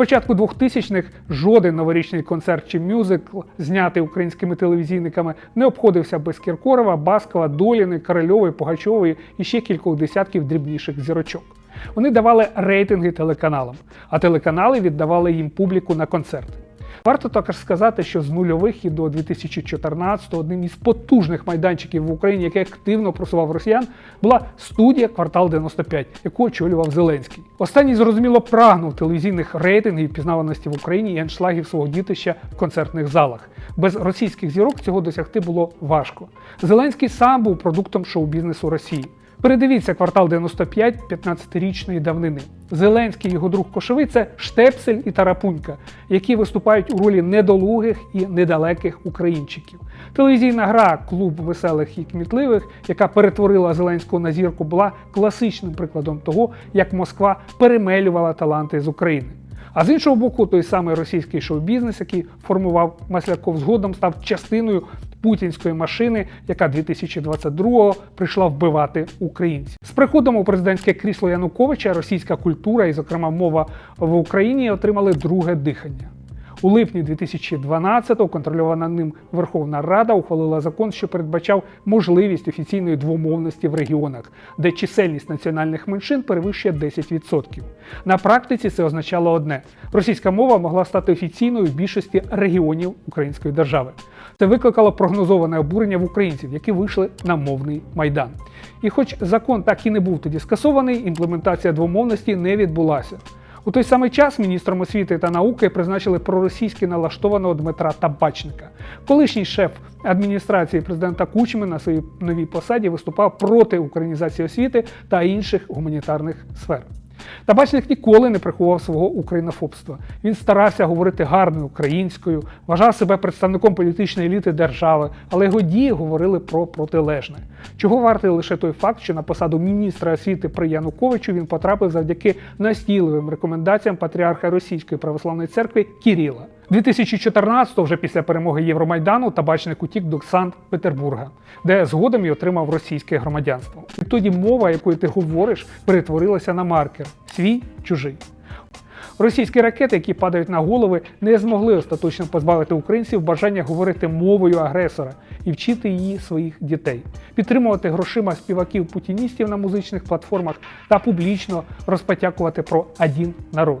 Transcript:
початку 2000-х жоден новорічний концерт чи мюзикл, знятий українськими телевізійниками, не обходився без Кіркорова, Баскова, Доліни, Корольової, Пугачової і ще кількох десятків дрібніших зірочок. Вони давали рейтинги телеканалам, а телеканали віддавали їм публіку на концерти. Варто також сказати, що з нульових і до 2014 одним із потужних майданчиків в Україні, який активно просував росіян, була студія Квартал 95, яку очолював Зеленський. Останній зрозуміло прагнув телевізійних рейтингів пізнаваності в Україні і аншлагів свого дітища в концертних залах. Без російських зірок цього досягти було важко. Зеленський сам був продуктом шоу-бізнесу Росії. Передивіться квартал 95 15-річної давнини. Зеленський і його друг Кошовий це Штепсель і Тарапунька, які виступають у ролі недолугих і недалеких українчиків. Телевізійна гра Клуб веселих і кмітливих, яка перетворила Зеленського на зірку, була класичним прикладом того, як Москва перемелювала таланти з України. А з іншого боку, той самий російський шоу-бізнес, який формував Масляков, згодом став частиною путінської машини, яка 2022-го прийшла вбивати українців. З приходом у президентське крісло Януковича російська культура і, зокрема, мова в Україні отримали друге дихання. У липні 2012-го контрольована ним Верховна Рада ухвалила закон, що передбачав можливість офіційної двомовності в регіонах, де чисельність національних меншин перевищує 10%. На практиці це означало одне: російська мова могла стати офіційною в більшості регіонів Української держави. Це викликало прогнозоване обурення в українців, які вийшли на мовний майдан. І хоч закон так і не був тоді скасований, імплементація двомовності не відбулася. У той самий час міністром освіти та науки призначили проросійськи налаштованого Дмитра Табачника. Колишній шеф адміністрації президента Кучми на своїй новій посаді виступав проти українізації освіти та інших гуманітарних сфер. Табачник ніколи не приховував свого українофобства. Він старався говорити гарною українською, вважав себе представником політичної еліти держави, але його дії говорили про протилежне. Чого вартий лише той факт, що на посаду міністра освіти при Януковичу він потрапив завдяки настійливим рекомендаціям патріарха Російської православної церкви Кіріла. 2014-го, вже після перемоги Євромайдану, табачник утік до Санкт-Петербурга, де згодом і отримав російське громадянство. Відтоді мова, якою ти говориш, перетворилася на маркер свій чужий. Російські ракети, які падають на голови, не змогли остаточно позбавити українців бажання говорити мовою агресора і вчити її своїх дітей, підтримувати грошима співаків путіністів на музичних платформах та публічно розпотякувати про один народ.